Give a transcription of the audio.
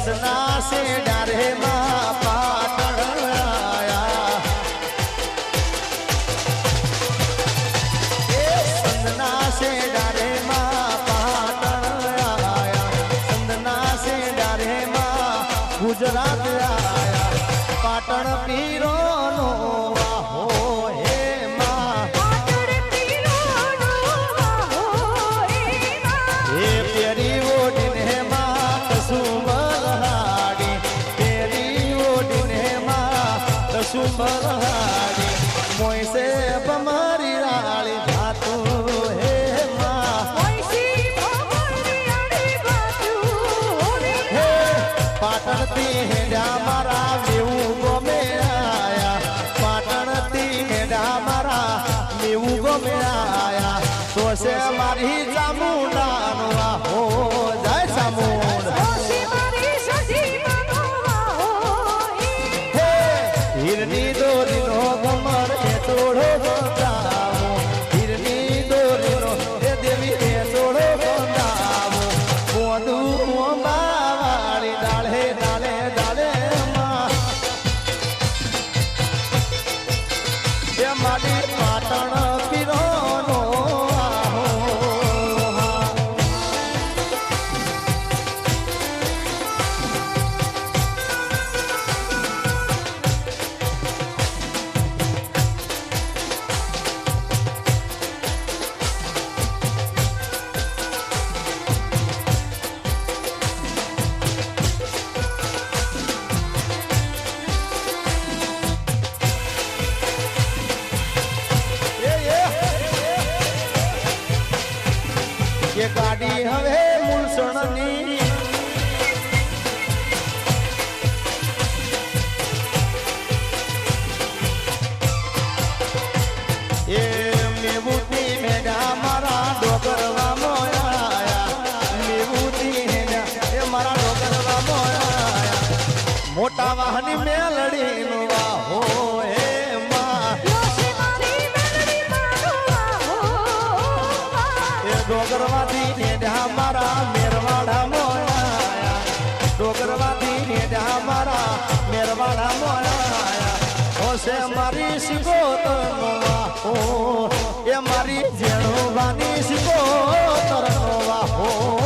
વસના સે ડારે માં પાટણ આયા. એ સંદના સે ડારે માં પાટણ આયા. સંદના ગુજરાત આયા. પાટણ પીરો કસુંબર હાડી મોયસે બમારી રાળી જાતું હે હે પાટણથી હેડા મારા મેવું ગમે આયા. પાટણથી હેડા મારા મેવું ગમે આયા. તો છે મારી ચામુંડાનો આહો જય વાહની મેલડી નો વાહો હે ડોગરવાથી નેડા મારા મેરવાડા મોયા ડોગરવાથી નેડા મારા મેરવાડા મોયા હોશે મારી સિકોતરનો વાહો. એ મારી જેણોવાની સિકોતરનો વાહો.